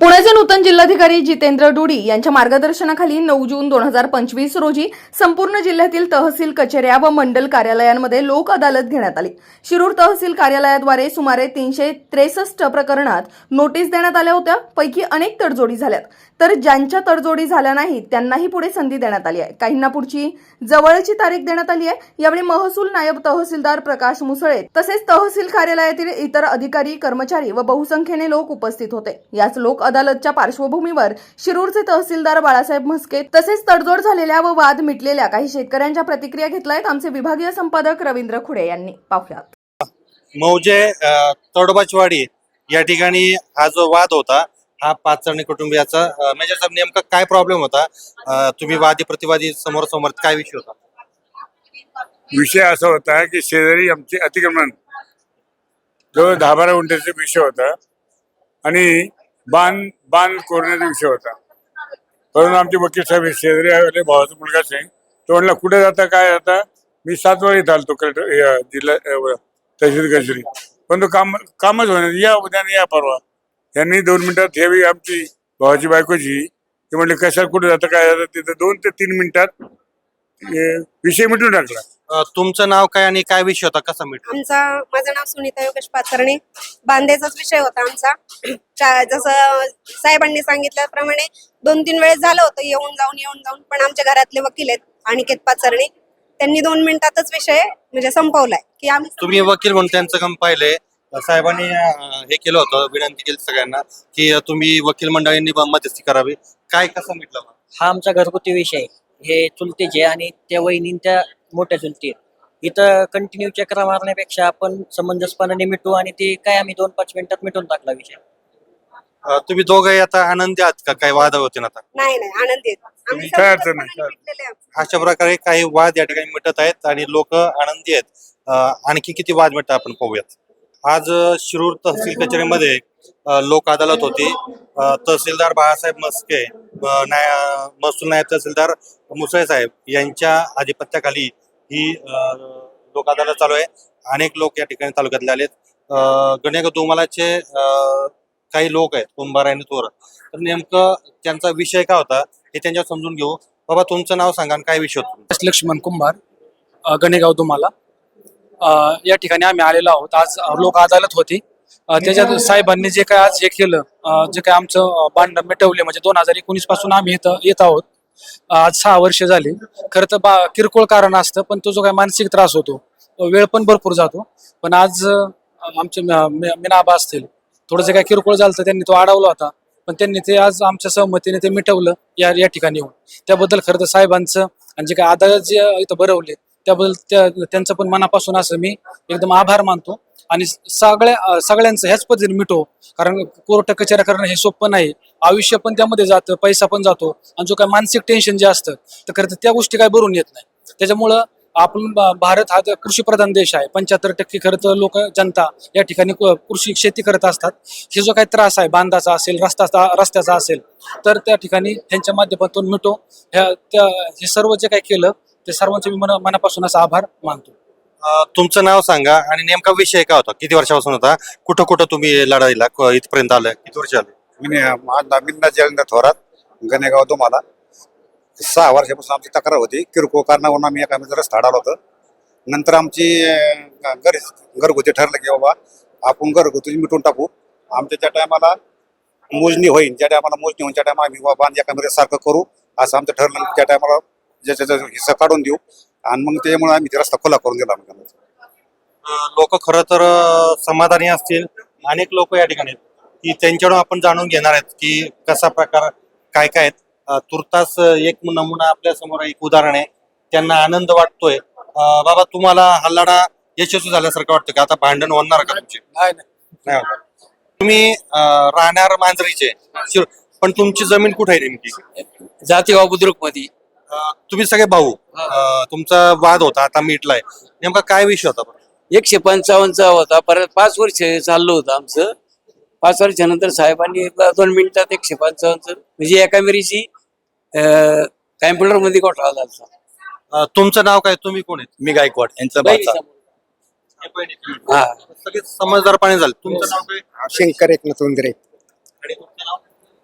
पुण्याचे नूतन जिल्हाधिकारी जितेंद्र डुडी यांच्या मार्गदर्शनाखाली नऊ जून दोन हजार पंचवीस रोजी संपूर्ण जिल्ह्यातील तहसील कचेऱ्या व मंडल कार्यालयांमध्ये लोक अदालत घेण्यात आली. शिरूर तहसील कार्यालयाद्वारे सुमारे तीनशे त्रेसष्ट प्रकरणात नोटीस देण्यात आल्या होत्या. पैकी अनेक तडजोडी झाल्यात. तर ज्यांच्या तडजोडी झाल्या नाहीत त्यांनाही पुढे संधी देण्यात आली आहे. काहींना पुढची जवळची तारीख देण्यात आली आहे. यावेळी महसूल नायब तहसीलदार प्रकाश मुसळे तसेच तहसील कार्यालयातील इतर अधिकारी कर्मचारी व बहुसंख्येने लोक उपस्थित होते. याच लोक अदालतच्या पार्श्वभूमीवर शिरूरचे तहसीलदार बाळासाहेब म्हस्के तसेच तडजोड झालेल्या व वाद मिटलेल्या काही शेतकऱ्यांच्या प्रतिक्रिया घेतल्यात आमचे विभागीय संपादक रवींद्र खुडे यांनी. पाहुयात. मौजे तडोबाचवाडी या ठिकाणी हा जो वाद होता हा पाचरणी कुटुंबियाचा अ, मेजर साहेब नेमका काय प्रॉब्लेम होता? तुम्ही वादी प्रतिवादी समोर समोर काय विषय होता? विषय असा होता की शेजारी आमचे अतिक्रमण जवळ दहा बारा गुंठ्याचा विषय होता. आणि बांध बांध कोरण्याचा विषय होता. परंतु आमचे वकील साहेब शेजरी शेजारी आले भावाचा मुलगा सिंग तो म्हणला कुठे जाता काय जाता? मी सात वेळा इथं आलतो कलेक्टर जिल्हा तहसील कचेरी. पण तो काम कामच होणार या उद्या या परवा. यांनी दोन मिनिटात हे आमची भावाची बायकोची ते म्हणले कशाला कुठे जातं काय जातं? तिथं दोन ते तीन मिनिटात विषय मिटून टाकला. अ, तुमचं नाव काय आणि काय विषय होता? कसा मिट आमचा माझं नाव सुनीता योगेश पाचरणे बांधेचाच विषय होता आमचा. जसं साहेबांनी सांगितल्याप्रमाणे दोन तीन वेळेस झालं होतं येऊन जाऊन येऊन जाऊन पण आमच्या घरातले वकील आहेत अनिकेत पाचरणे त्यांनी दोन मिनिटातच विषय म्हणजे संपवलाय की आम्ही तुम्ही वकील म्हणून त्यांचं काम पाहिलंय. अ, साहेबांनी अ, हे केलं होतं विनंती केली सगळ्यांना की अ, तुम्ही वकील मंडळींनी ब- मध्यस्थी करावी. काय कसं मिटलं मग? हा आमचा घरगुती विषय आहे. हे चुलतेचे आणि त्या वहिनी त्या मोठ्या चुलती. इथं कंटिन्यू चक्रा मारण्यापेक्षा आपण समंजसपणाने मिटू आणि ते काय आम्ही दोन पाच मिनिटात मिटून टाकला विषय अ, तुम्ही दोघंही आता आनंदी आहात का? काय वाद होते ना आता? नाही नाही आनंदी आहेत. आम्ही काय अडचण नाही, समंजसपणाने मिटलेले आहोत. अशा प्रकारे काही वाद या ठिकाणी मिटत आहेत आणि लोक आनंदी आहेत. अं, आणखी किती वाद मिटतात आपण पाहूयात. आज अं, शिरूर तहसील कचेरीमध्ये अं, लोक अदालत होती. अं, तहसीलदार बाळासाहेब मस्के अं, महसूल नायब तहसीलदार मुसळे साहेब यांच्या आधिपत्याखाली ही लोक अदालत चालू आहे. अनेक लोक या ठिकाणी तालुक्यातले आलेत. अं, गणेक दुमालाचे काही लोक आहेत कुंभार आणि थोर तर नेमकं त्यांचा विषय काय होता हे त्यांच्यावर समजून घेऊ. बाबा तुमचं नाव सांगा आणि काय विषय होता लक्ष्मण कुंभार गणेगाव तुम्हाला या ठिकाणी आम्ही आलेलो आहोत. आज लोक अदालत होती. त्याच्यात साहेबांनी जे काय आज हे केलं जे काय आमचं अ, भांडण मिटवले म्हणजे दोन हजार एकोणीसपासून आम्ही येत आहोत. आज सहा वर्ष झाली. खरं तर बा किरकोळ कारण असतं पण तो जो काय मानसिक त्रास होतो वेळ पण भरपूर जातो. पण आज आमचे म- मिनाबा असतील थोडंसं काय किरकोळ झालं तर त्यांनी तो अडवला होता. पण त्यांनी ते आज आमच्या सहमतीने ते मिटवलं या या ठिकाणी येऊन. त्याबद्दल खरं तर साहेबांचं आणि जे काय आदळ जे इथं भरवले त्याबद्दल त्या त्यांचं पण मनापासून असं मी एकदम आभार मानतो. आणि सगळ्या सगळ्यांचं ह्याच पद्धतीने मिटो कारण कोर्ट कचेऱ्या करणं हे सोपं नाही. आयुष्य पण त्यामध्ये जातं पैसा पण जातो. आणि जो काय मानसिक टेन्शन जे असतं तर खरं तर त्या गोष्टी काय भरून येत नाही. त्याच्यामुळं आपण भारत हा कृषीप्रधान देश आहे. पंच्याहत्तर टक्के खरं तर लोक जनता या ठिकाणी क- कृषी शेती करत असतात. हे जो काही त्रास आहे बांधाचा असेल रस्त्याचा रस्त्याचा असेल तर त्या ठिकाणी त्यांच्या माध्यमातून मिटो ह्या त्या हे सर्व जे काही केलं ते सर्वांचे मी मन मनापासून असा आभार मानतो. तुमचं नाव सांगा आणि नेमका विषय काय होता? किती वर्षापासून होता? कुठं कुठं तुम्ही लढाईला क- इथपर्यंत आलं? किती वर्ष आले? मी माझा मिन्ना जयंत थोरात गणेगाव तुम्हाला. सहा वर्षापासून आमची तक्रार होती. किरकोळ कारणावरून आम्ही एका मित्र रस्ता होतो होतं. नंतर आमची अं, घर घरगुती ठरलं की बाबा आपण घरगुती मिटून टाकू. आमच्या ज्या टायमाला मोजणी होईल ज्या टायमाला मोजणी होईल त्या टायमाला आम्ही बाबा एका मित्र सारखं करू. असं आमचं ठरलं. त्या टायमाला ज्याच्या हिस्सा काढून देऊ. आणि मग त्यामुळे आम्ही ते रस्ता खुला करून दिला. लोक खरं तर समाधानी असतील. अनेक लोक या ठिकाणी की त्यांच्याकडून आपण जाणून घेणार आहेत की कसा प्रकार काय काय आहेत. तुर्तास एक नमुना आपल्यासमोर एक उदाहरण आहे. त्यांना आनंद वाटतोय. बाबा तुम्हाला हा लढा यशस्वी झाल्यासारखं वाटतं का? आता भांडण होणार का तुमचे? नाही नाही. होणार. तुम्ही राहणार मांजरीचे. पण तुमची जमीन कुठे आहे नेमकी? जातीगाव बुद्रुकमध्ये तुम्ही सगळे भाऊ अं, तुमचा वाद होता आता मिटलाय. नेमका काय विषय होता बरं? एकशे पंचावन्नचा होता परत पाच वर्ष चाललं होतं आमचं. पाच वर्षानंतर साहेबांनी दोन मिनिटात एकशे पंचावन्न म्हणजे एका मिरीची कॅम्प्युटरमध्ये घोटाळा झाला अं, तुमचं नाव काय? तुम्ही कोण आहेत? मी गायकवाड यांचा. हे सगळे समजदारपणे झाले. तुमचं नाव काय? शंकर एकनाथ उंदरे.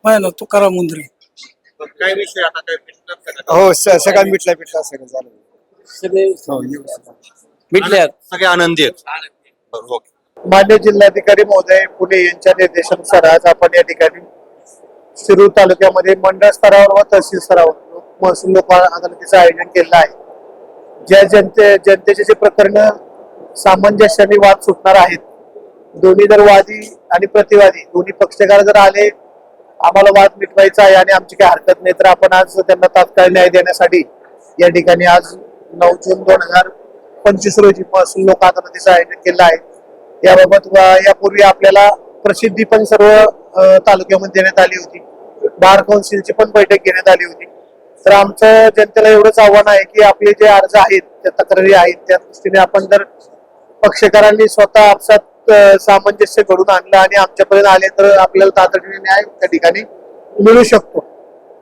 माझं नाव तुकाराम मुंद्रे काय विषय आता काय? हो स- सगळं मिटलं मिटलं सगळं झालं. सगळे हो व्यवस्थित. मिटल्यात सगळे आनंदी आहेत. बरं, ओके. मान्य जिल्हाधिकारी महोदय पुणे यांच्या निर्देशानुसार आज आपण या ठिकाणी शिरूर तालुक्यामध्ये मंडळ स्तरावर व तहसील स्तरावर महसूल लोक अदालतीचं आयोजन केलं आहे. ज्या जनते जनतेचे जे प्रकरण सामंजस्याने वाद सुटणार आहेत दोन्ही जर वादी आणि प्रतिवादी दोन्ही पक्षकार जर आले आम्हाला वाद मिटवायचा आहे आणि आमची काही हरकत नाही तर आपण आज त्यांना तात्काळ न्याय देण्यासाठी या ठिकाणी आज नऊ जून दोन हजार पंचवीस रोजी महसूल लोक अदालतीचं आयोजन केलं आहे. याबाबत यापूर्वी आपल्याला प्रसिद्धी पण सर्व तालुक्यामध्ये देण्यात आली होती. बार कौन्सिलची पण बैठक घेण्यात आली होती. तर आमचं जनतेला एवढंच आव्हान आहे की आपले जे अर्ज आहेत त्या तक्रारी आहेत त्या दृष्टीने आपण जर पक्षकारांनी स्वतः आपसात सामंजस्य घडून आणलं आणि आमच्यापर्यंत आले तर आपल्याला तातडीने न्याय त्या ठिकाणी मिळू शकतो.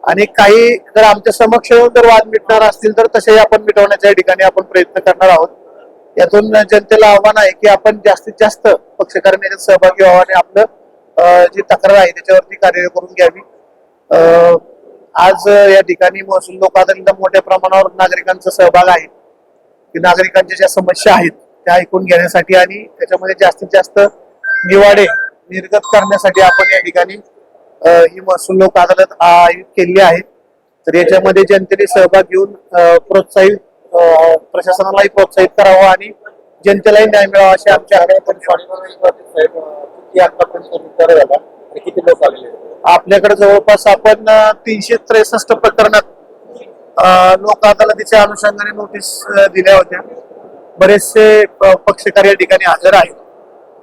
आणि काही जर आमच्या समक्ष येऊन जर वाद मिटणार असतील तर तसेही आपण मिटवण्याच्या ठिकाणी आपण प्रयत्न करणार आहोत. यातून जनतेला आव्हान आहे की आपण जास्तीत जास्त पक्षकारांनी याच्यात सहभागी व्हावा आणि आपलं जी तक्रार आहे त्याच्यावरती कार्य करून घ्यावी. आज या ठिकाणी महसूल लोक मोठ्या प्रमाणावर नागरिकांचा सहभाग आहे. की नागरिकांच्या ज्या समस्या आहेत त्या ऐकून घेण्यासाठी आणि त्याच्यामध्ये जास्तीत जास्त निवाडे निर्गत करण्यासाठी आपण या ठिकाणी ही महसूल लोक अदालत आयोजित केली आहे. तर याच्यामध्ये जनतेने सहभाग घेऊन प्रोत्साहित प्रशासनालाही प्रोत्साहित करावं आणि जनतेलाही न्याय मिळावा अशी आमच्या आपल्याकडे जवळपास आपण तीनशे त्रेसष्ट प्रकरणात लोक अदालतीच्या अनुषंगाने नोटीस दिल्या होत्या. बरेचसे प- पक्षकार या ठिकाणी हजर आहेत.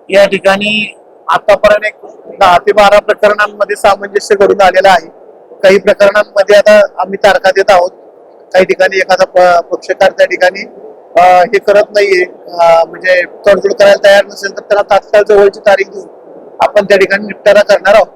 या ठिकाणी आतापर्यंत एक दहा ते बारा प्रकरणांमध्ये सामंजस्य घडून आलेलं आहे. काही प्रकरणांमध्ये आता आम्ही तारखा देत आहोत. काही ठिकाणी एखादा प- पक्षकार त्या ठिकाणी हे करत नाहीये. म्हणजे तडजोड करायला तयार नसेल तर त्याला तात्काळ जवळची तारीख देऊन आपण त्या ठिकाणी निपटारा करणार आहोत.